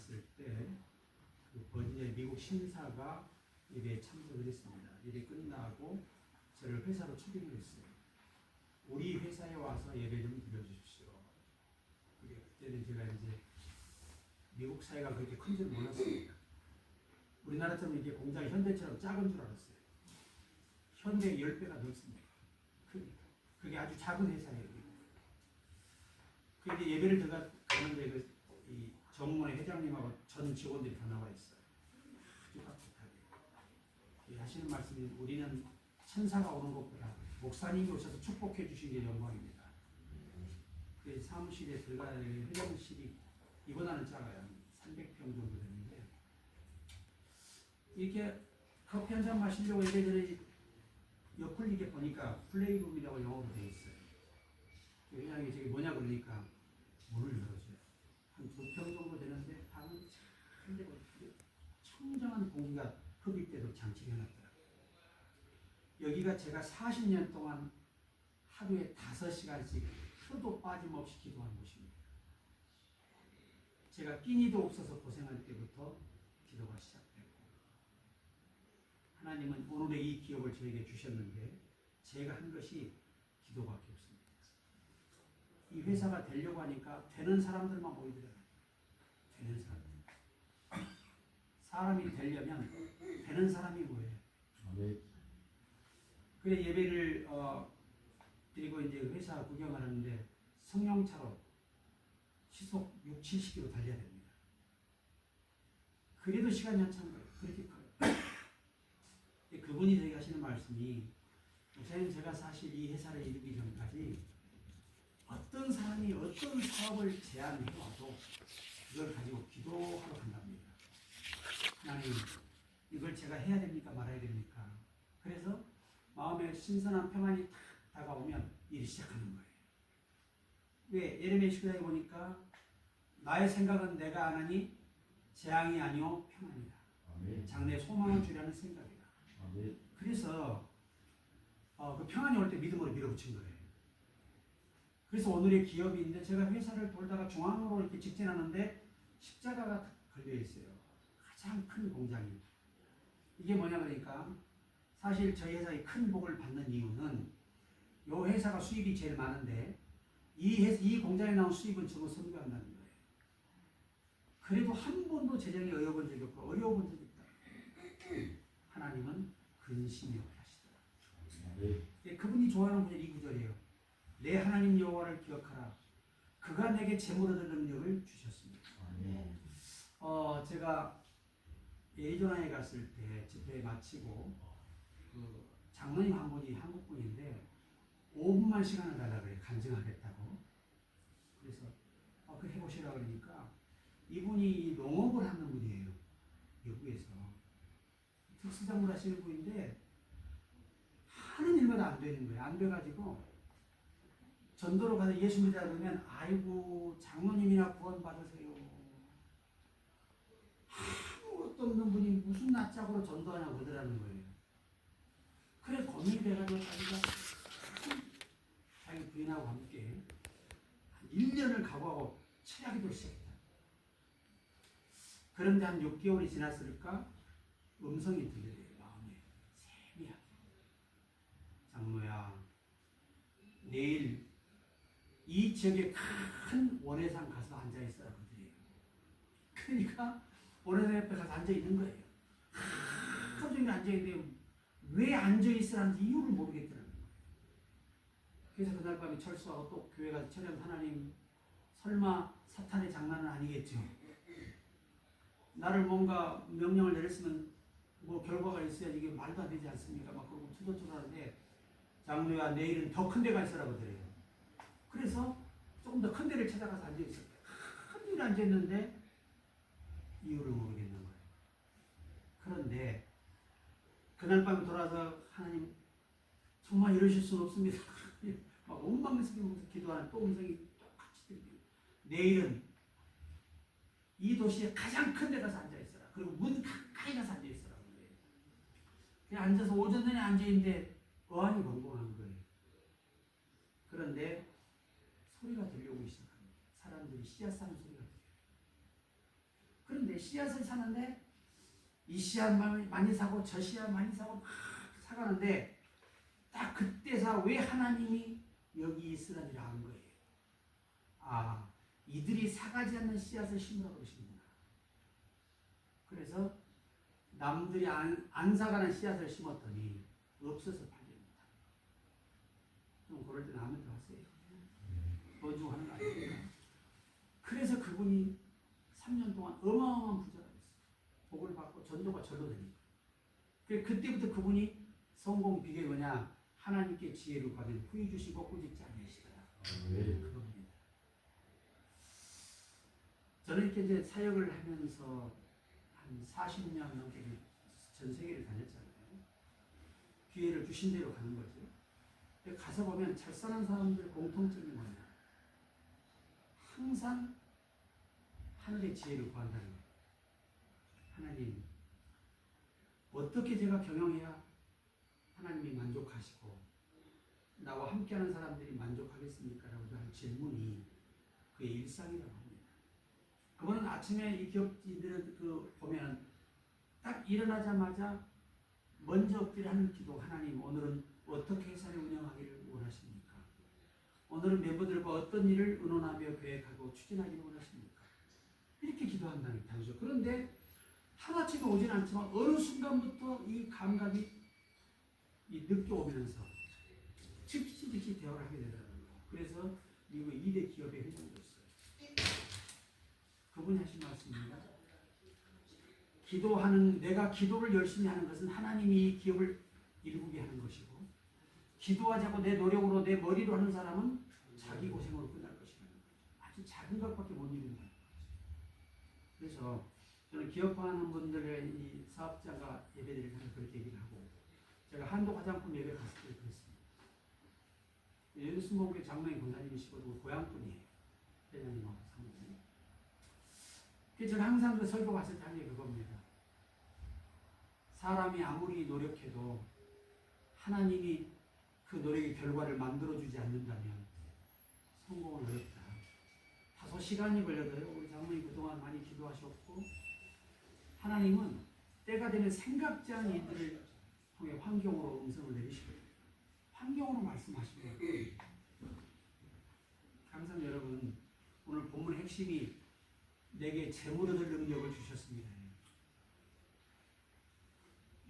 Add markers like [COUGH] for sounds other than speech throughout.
갔을 때 그 버지니아 미국 신사가 예배에 참석을 했습니다. 예배 끝나고 저를 회사로 초빙을 했어요. 우리 회사에 와서 예배 좀 드려주십시오. 그게 그때는 제가 이제 미국 사회가 그렇게 큰 줄 몰랐습니다. 우리나라처럼 이게 공장이 현대처럼 작은 줄 알았어요. 현대 10배가 넘습니다. 그게 아주 작은 회사예요. 그 이제 예배를 들어가 가는데 그, 이 정문의 회장님하고 전 직원들이 다 나와 있어요. 아주 깍듯하게. 이 하시는 말씀이 우리는 천사가 오는 것보다 목사님이 오셔서 축복해 주신 게 영광입니다. 그 사무실에 들어가야 되는 회장실이 이보다는 작아요. 300평 정도 되는데 이렇게 커피 한 잔 마시려고 이래저래 옆을 이렇게 보니까 플레이룸이라고 영어로 되어 있어요. 그 회장이 저기 뭐냐 그러니까 문을 열어줘요. 한두평 정도 되는데 방은 참 되고 청정한 공기가 흡입돼도 장치를 해놨더라고요. 여기가 제가 40년 동안 하루에 5시간씩 하루도 빠짐없이 기도한 곳입니다. 제가 끼니도 없어서 고생할 때부터 기도가 시작됐고 하나님은 오늘의 이 기업을 저에게 주셨는데 제가 한 것이 기도밖에 없습니다. 이 회사가 되려고 하니까 되는 사람들만 모이더라고요. 되는 사람들. 사람이 되려면 되는 사람이 뭐예요? 아멘. 그래 예배를 어, 드리고 이제 회사 구경을 하는데 승용차로 시속 6, 70km 달려야 됩니다. 그래도 시간이 한참 걸려요. 그렇게. [COUGHS] 근데 그분이 저희 하시는 말씀이 목사님 제가 사실 이 회사를 이루기 전까지 어떤 사람이 어떤 사업을 제안해 와도 그걸 가지고 기도하러 간답니다. 하나님 이걸 제가 해야 됩니까 말아야 됩니까? 그래서 마음에 신선한 평안이 탁 다가오면 일이 시작하는 거예요. 왜? 예레미야 19장에 보니까 나의 생각은 내가 안 하니 재앙이 아니오 평안이다. 장래 소망을 주려는 생각이다. 그래서 어, 그 평안이 올 때 믿음으로 밀어붙인 거예요. 그래서 오늘의 기업이 있는데 제가 회사를 돌다가 중앙으로 이렇게 직진하는데 십자가가 딱 걸려 있어요. 가장 큰 공장이. 이게 뭐냐 그러니까 사실 저희 회사의 큰 복을 받는 이유는 이 회사가 수입이 제일 많은데 이, 회사, 이 공장에 나온 수입은 전부 선교한다는 거예요. 그래도 한 번도 재정이 어려운 적이 없고 어려운 적이 있다. 하나님은 근심이 없게 하시더라. 아멘. 예, 그분이 좋아하는 구절 이 구절이에요. 내 하나님 여호와를 기억하라. 그가 내게 재물 얻을 능력을 주셨습니다. 아멘. 어, 제가 예리조나에 갔을 때 집회 마치고 그 장로님 한 분이 한국 분인데 5분만 시간을 달라 그래 간증하겠다고. 그래서 어, 그 해보시라 그러니까 이분이 농업을 하는 분이에요. 미국에서 특수작물 하시는 분인데 하는 일마다 안 되는 거예요. 안 돼가지고 전도로 가서 예수 믿으라 그러면 아이고 장로님이나 구원 받으세요. 아무것도 없는 분이 무슨 낯짝으로 전도하냐고 그러더라는 거예요. 그래 고민이 돼가지고 자기가 자기 부인하고 함께 한 1년을 각오하고 철야기도 시작했다. 그런데 한 6개월이 지났을까 음성이 들려요. 마음에 세미하게. 장로야 내일 이 지역에 큰 원회상 가서 앉아 있어라 그들이에요. 그러니까 원회상 옆에 가서 앉아 있는 거예요. 하루 종일 앉아 있는데 왜 앉아 있으라는지 이유를 모르겠더라는 거예요. 그래서 그날 밤에 철수하고 또 교회 가서 철영 하나님 설마 사탄의 장난은 아니겠죠. 나를 뭔가 명령을 내렸으면 뭐 결과가 있어야지 이게 말도 안 되지 않습니까? 막 그러고 투덜투덜하는데 장로야 내일은 더 큰 데가 있으라고 그래요. 그래서 조금 더 큰 데를 찾아가서 앉아 있었어요. 큰 데를 앉아 있는데 이유를 모르겠는 거예요. 그런데 그날 밤에 돌아서 하나님 정말 이러실 수는 없습니다. [LAUGHS] 막 엉망스럽게 기도하는 또 음성이 똑같이 들려요. 내일은 이 도시의 가장 큰 데 가서 앉아 있어라. 그리고 문 가까이 가서 앉아 있어라. 그래요. 그냥 앉아서 오전 내내 앉아 있는데 어안이 벙벙한 거예요. 그런데 소리가 들려오기 시작합니다. 사람들이 씨앗 싸는 소리가 들려요. 씨앗을 사는데 이 씨앗 많이- 사고 저 씨앗 많이 사고 막 사가는데 딱 그때사 왜 하나님이 여기 있으라니라 한 거예요. 아 이들이 사가지 않는 씨앗을 심으라고 그러시는구나. 그래서 남들이 안, 안 사가는 씨앗을 심었더니 없어서 팔립니다. 좀 그럴 때는 더 하세요. 돈 주고 하는 거 아닙니까? 그래서 그분이 3년 동안 어마어마한 부자가 됐어요. 복을 받고 전도가 절로 되니까. 그- 그때부터 그분이 성공 비결이 뭐냐? 하나님께 지혜를 받은 후이 주시고 꾸짖지 않으시더라. 그겁니다. 저는 이렇게 이제 사역을 하면서 한 40년 넘게 전 세계를 다녔잖아요. 기회를 주신 대로 가는 거죠. 가서 보면 잘 사는 사람들 공통점이 뭐냐? 항상 하늘의 지혜를 구한다는 거예요. 하나님, 어떻게 제가 경영해야 하나님이 만족하시고 나와 함께하는 사람들이 만족하겠습니까? 라고 하는 질문이 그의 일상이라고 합니다. 그분은 아침에 이 기업인들을 그 보면 딱 일어나자마자 먼저 엎드려 하는 기도 하나님 오늘은 어떻게 회사를 운영하기를? 오늘은 멤버들과 어떤 일을 의논하며 계획하고 추진하기를 원하십니까? 이렇게 기도한다는 거죠. 그런데 하나쯤에 오진 않지만 어느 순간부터 이 감각이 이 늦게 오면서 즉시 즉시 대화를 하게 되더라고요. 그래서 미국 2대 기업의 회장도 있어요. 그분이 하신 말씀입니다. 기도하는 내가 기도를 열심히 하는 것은 하나님이 이 기업을 일구게 하는 것이고 기도하자고 내 노력으로 내 머리로 하는 사람은 자기 고생으로 끝날 것이라는. 아주 작은 것밖에 못 이룬다는 거죠. 그래서 저는 기업하는 분들의 이 사업자가 예배드릴 때 그렇게 얘기를 하고 제가 한도 화장품 예배 갔을 때 그랬습니다. 연수목의 장로인 권사님이시고 그 고향분이에요. 회장님하고 사모님. 그래서 항상 그 설교 갔을 때 하는 게 그겁니다. 사람이 아무리 노력해도 하나님이 그 노력의 결과를 만들어주지 않는다면 성공은 어렵다. 다소 시간이 걸려도요. 우리 장모님 그동안 많이 기도하셨고 하나님은 때가 되면 생각지 않은 일들을 통해 환경으로 음성을 내리시거든요. 환경으로 말씀하시는 거예요. 항상 여러분 오늘 본문 핵심이 내게 재물 얻을 능력을 주셨습니다.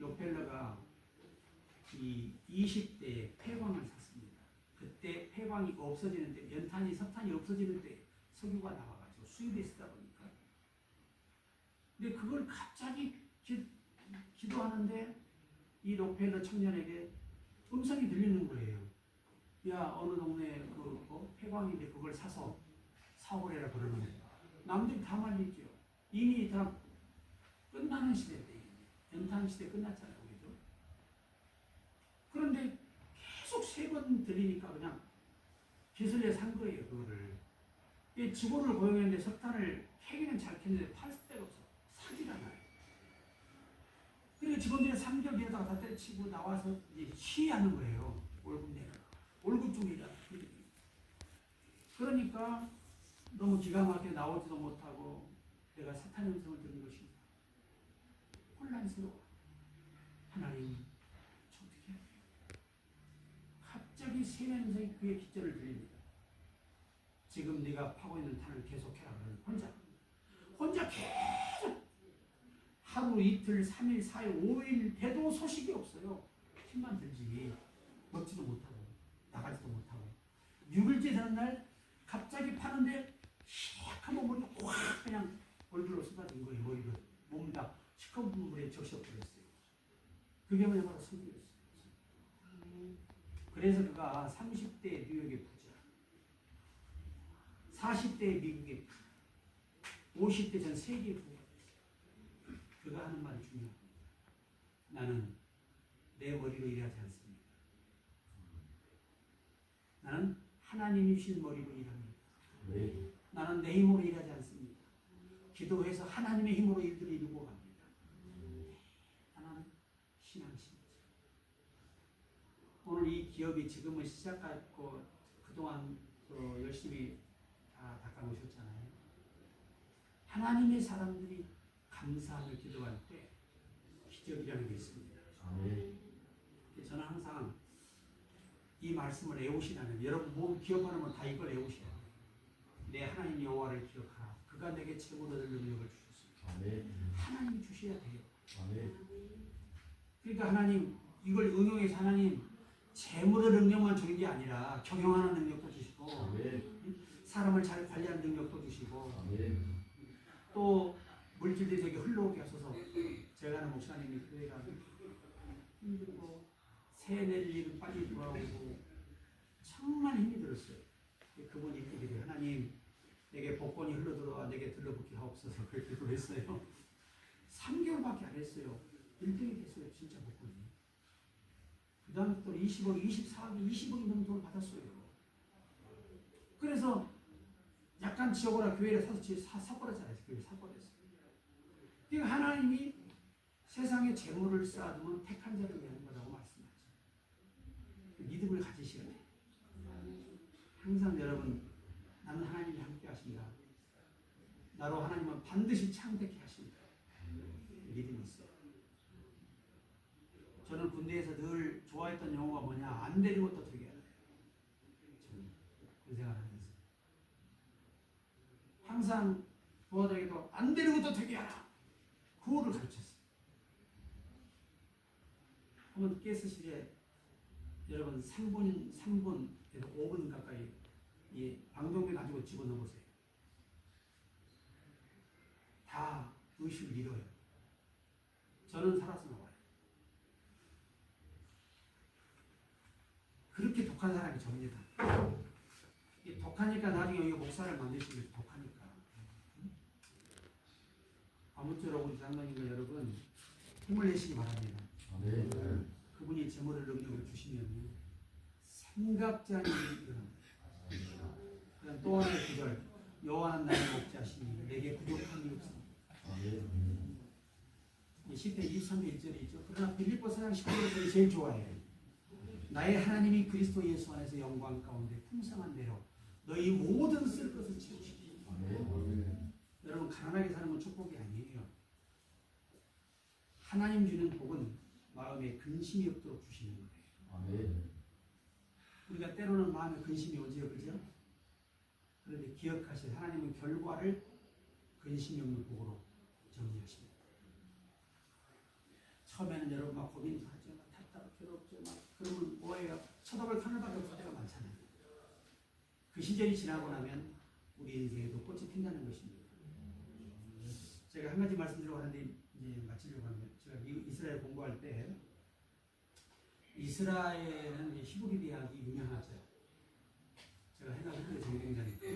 요펠러가 이 20대에 폐광을 샀습니다. 그때 폐광이 없어지는 때, 연탄이 석탄이 없어지는 때 석유가 나와가지고 수입이 있다 보니까. 근데 그걸 갑자기 기, 기도하는데 이 록펠러 청년에게 음성이 들리는 거예요. 야 어느 동네 그 어, 폐광인데 그걸 사서 사업을 해라 그러는 거예요. 남들이 다 말리죠. 이미 다 끝나는 시대 때 연탄 시대 끝났잖아요. 그런데 계속 세 번 들리니까 그냥 기술에 산 거예요, 그거를. 이 직원을 고용했는데 석탄을 캐기는 잘 캤는데 팔 데가 없어. 사기가 나요. 그리고 직원들이 3개월 뒤에다가 다 때려치고 나와서 이제 시위하는 거예요. 월급 내라. 월급 중이다. 그러니까 너무 기가 막히게 나오지도 못하고 내가 사탄의 음성을 들은 것입니다. 혼란스러워. 하나님, 저 어떻게 해야 돼요? 갑자기 세면성이 그의 기절을 들립니다. 지금 네가 파고 있는 탄을 계속해라. 혼자. 혼자 계속 하루 이틀, 3일, 4일, 5일 돼도 소식이 없어요. 힘만 들지. 먹지도 못하고, 나가지도 못하고. 6일째 되는 날 갑자기 파는데 시커먼 물이 확 그냥 얼굴로 쏟아진 거예요. 머리를. 몸다 시커먼 물에 적셔버렸어요. 그게 뭐냐 바로 성경이었어요. 그래서 그가 30대 뉴욕의 부자, 40대 미국의 부자, 50대 전 세계의 부자. 그가 하는 말이 중요합니다. 나는 내 머리로 일하지 않습니다. 나는 하나님이 주신 머리로 일합니다. 나는 내 힘으로 일하지 않습니다. 기도해서 하나님의 힘으로 일들을 이루고 갑니다. 나는 신앙심이죠. 오늘 이 기업이 지금은 시작했고 그동안 또 열심히 다 닦아놓으셨잖아요. 하나님의 사람들이 감사하며 기도할 때 기적이라는 게 있습니다. 아멘. 저는 항상 이 말씀을 애우시라는 여러분 뭐 기억하는 다 이걸 돼요. 내 하나님 여호와를 기억하라. 그가 내게 최고로 될 능력을 주셨습니다. 아멘. 하나님이 주셔야 돼요. 아멘. 그러니까 하나님 이걸 응용해서 하나님 재물의 능력만 주는 게 아니라 경영하는 능력도 주시고 아멘. 사람을 잘 관리하는 능력도 주시고 아멘. 또 물질들이 저기 흘러오게 하셔서 제가 아는 목사님이 교회가 힘들고 새낼 일은 빨리 돌아오고 정말 힘이 들었어요. 그분이 얘기를 하나님 내게 복권이 흘러들어와 내게 들러붙게 하옵소서 그렇게 기도했어요. 3개월밖에 안 했어요. 1등이 됐어요. 진짜 복권이. 그 다음에 또 20억, 24억, 20억이 넘는 돈을 받았어요. 그래서 약간 지역으로 교회를 사서 지- 사, 사버렸잖아요. 교회 사버렸어요. 그러니까 하나님이 세상에 재물을 쌓아두면 택한 자를 위한 거라고 말씀하죠. 그 믿음을 가지셔야. 항상 여러분, 나는 하나님이 함께 하신다. 나로 하나님은 반드시 창대케 하신다. 믿음이 있어요. 저는 군대에서 늘 좋아했던 영어가 뭐냐, 안 되는 것도 되게 하라. 저는 그 생각을 하면서. 항상 부하들에게도 안 되는 것도 되게 하라. 구호를 가르쳤어요. 한번 가스실에 여러분 3분, 3분에서 5분 가까이 이 방독면 가지고 집어넣어보세요. 다 의식을 잃어요. 저는 살아서 나와요. 그렇게 독한 사람이 접니다. 이 독하니까 나중에 여기 목사를 만드시면 독하니까. 아무쪼록 우리 장로님과 여러분 힘을 내시기 바랍니다. 아멘. 그분이 재물을 능력을 주시면 생각지 않은 일이 일어납니다. 또 하나의 구절 여호와는 나의 목자시니 내게 부족함이 없습니다. 아멘. 이 시편 23편 1절에 있죠. 그러나 빌립보 사장 19절을 제일 좋아해요. 나의 하나님이 그리스도 예수 안에서 영광 가운데 풍성한 대로 너희 모든 쓸 것을 채우시기. 여러분 가난하게 사는 건 축복이 아니에요. 하나님 주는 복은 마음에 근심이 없도록 주시는 거예요. 아멘. 우리가 때로는 마음에 근심이 오지요, 그죠? 그런데 기억하실 하나님은 결과를 근심이 없는 복으로 정리하십니다. 처음에는 여러분 막 고민도 하죠, 막 답답, 괴롭죠, 막 그러면 뭐예요? 쳐다볼 하늘밖에 없을 때가 많잖아요. 그 시절이 지나고 나면 우리 인생에도 꽃이 핀다는 것입니다. 제가 한 가지 말씀드리려고 하는데 이제 마치려고 합니다. 제가 이- 이스라엘 공부할 때 이스라엘은 히브리 대학이 유명하죠. 제가 학교에 전경자니까.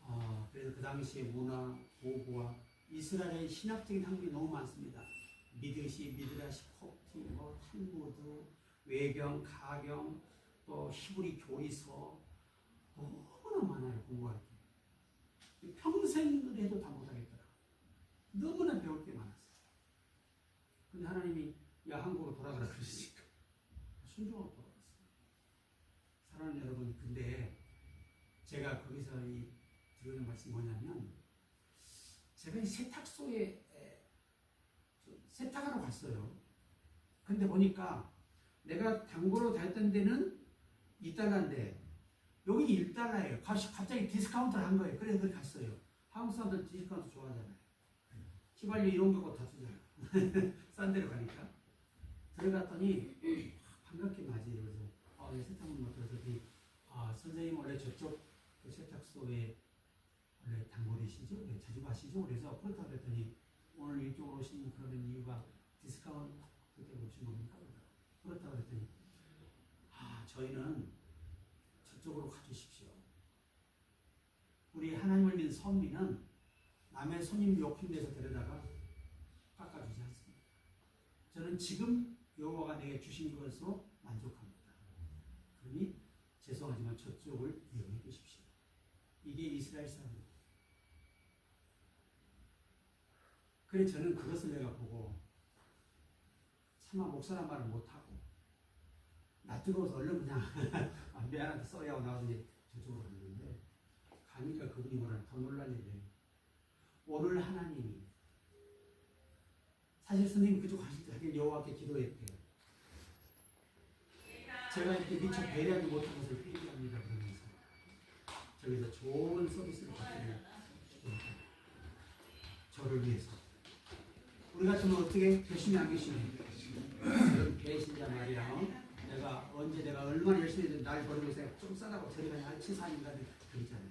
아, 그래서 그 당시에 문화, 보고와 이스라엘의 신학적인 학문이 너무 많습니다. 미드시, 미드라시, 콥티, 뭐 탈무드, 외경, 가경, 또 히브리 교리서 너무나 많아요 공부할 게. 평생을 해도 다 못하겠더라. 너무나 배울 게 많았어요. 근데 하나님이 야 한국으로 돌아가라 그러시니까 순종하고 돌아갔어요. 사랑하는 여러분, 근데 제가 거기서 이 드리는 말씀이 뭐냐면 제가 이 세탁소에 세탁하러 갔어요. 근데 보니까 내가 단골로 다녔던 데는 2달러인데 여기 1달러예요. 갑자기 디스카운트를 한 거예요. 그래서 갔어요. 한국 사람들 디스카운트 좋아하잖아요. 휘발유 이런 거다 주잖아요. [LAUGHS] 싼 데로 가니까. 들어갔더니 반갑게 맞이해요. 그래서 아, 네, 세탁물 못 들었더니 아, 선생님 원래 저쪽 그 세탁소에 원래 단골이시죠? 네, 자주 가시죠? 그래서 그렇다 그랬더니 오늘 이쪽으로 오신 그런 이유가 디스카운트 때문에 오신 겁니까? 그렇다 그랬더니 아, 저희는 저쪽으로 가주십시오. 우리 하나님을 믿는 선민은 남의 손님 욕심내서 데려다가 깎아주지 않습니다. 저는 지금 여호와가 내게 주신 것으로 만족합니다. 그러니 죄송하지만 저쪽을 이용해 주십시오. 이게 이스라엘 사람입니다. 그래 저는 그것을 내가 보고 차마 목사란 말을 못하고 나 뜨거워서 얼른 그냥 [LAUGHS] 안배하한테 써야 하고 나와서 이제 저쪽으로 갔는데 가니까 그분이 뭐라 더 놀란 일이에요. 오늘 하나님이 선생님 그쪽 하실 때 여호와께 기도했대요. 제가 이렇게 미처 배려하지 못한 것을 회개합니다 그러면서 저기서 좋은 서비스를 받기를. 저를 위해서 우리 같으면 어떻게 계시냐 안 계시냐 계신자 말이야 어? 내가 언제 내가 얼마나 열심히 했는데 날 버리고 있어요 좀 싸다고 저리 가냐 알치사인가 그러잖아요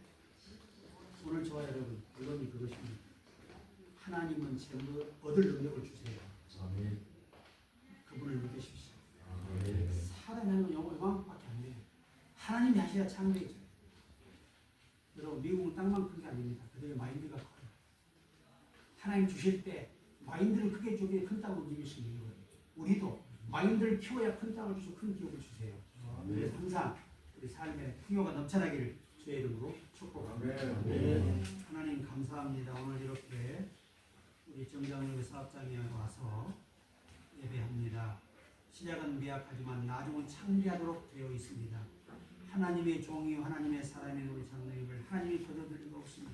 오늘 저와 여러분 결론이 그것입니다 하나님은 제물 얻을 능력을 주세요 아멘. 그분을 믿으십시오 아멘. 사람하는 영어 요만큼밖에 안 돼요. 하나님이 하셔야 창조이죠. 여러분 미국은 땅만 큰 게 아닙니다. 그들의 마인드가 커요. 하나님 주실 때 마인드를 크게 주기에 큰 땅을 있는 거예요. 우리도 마인드를 키워야 큰 땅을 주시고 큰 기업을 주세요. 그래서 항상 우리 삶에 풍요가 넘쳐나기를 주의 이름으로 축복합니다. 아멘. 하나님 감사합니다. 오늘 이렇게 우리 정장로의 사업장에 와서 예배합니다. 시작은 미약하지만 나중은 창대하도록 되어 있습니다. 하나님의 종이요 하나님의 사람인 우리 장로님을 하나님이 거둬들이고 없습니다.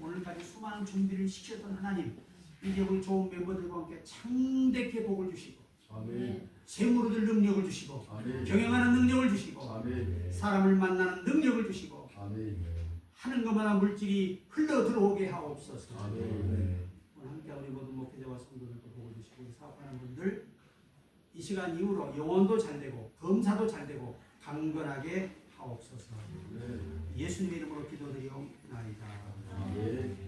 오늘까지 수많은 준비를 시켰던 하나님 이제 우리 좋은 멤버들과 함께 창대케 복을 주시고 아멘. 재물을 얻을 능력을 주시고 아멘. 경영하는 능력을 주시고 아멘. 사람을 만나는 능력을 주시고 아멘. 하는 것마다 물질이 흘러 들어오게 하옵소서. 아멘. 오늘 함께 우리 모든 목회자와 성도들도 복을 주시고 우리 사업하는 분들 이 시간 이후로 영혼도 잘 되고 검사도 잘 되고 강건하게 하옵소서. 아멘. 예수님 이름으로 기도드리옵나이다. 아멘.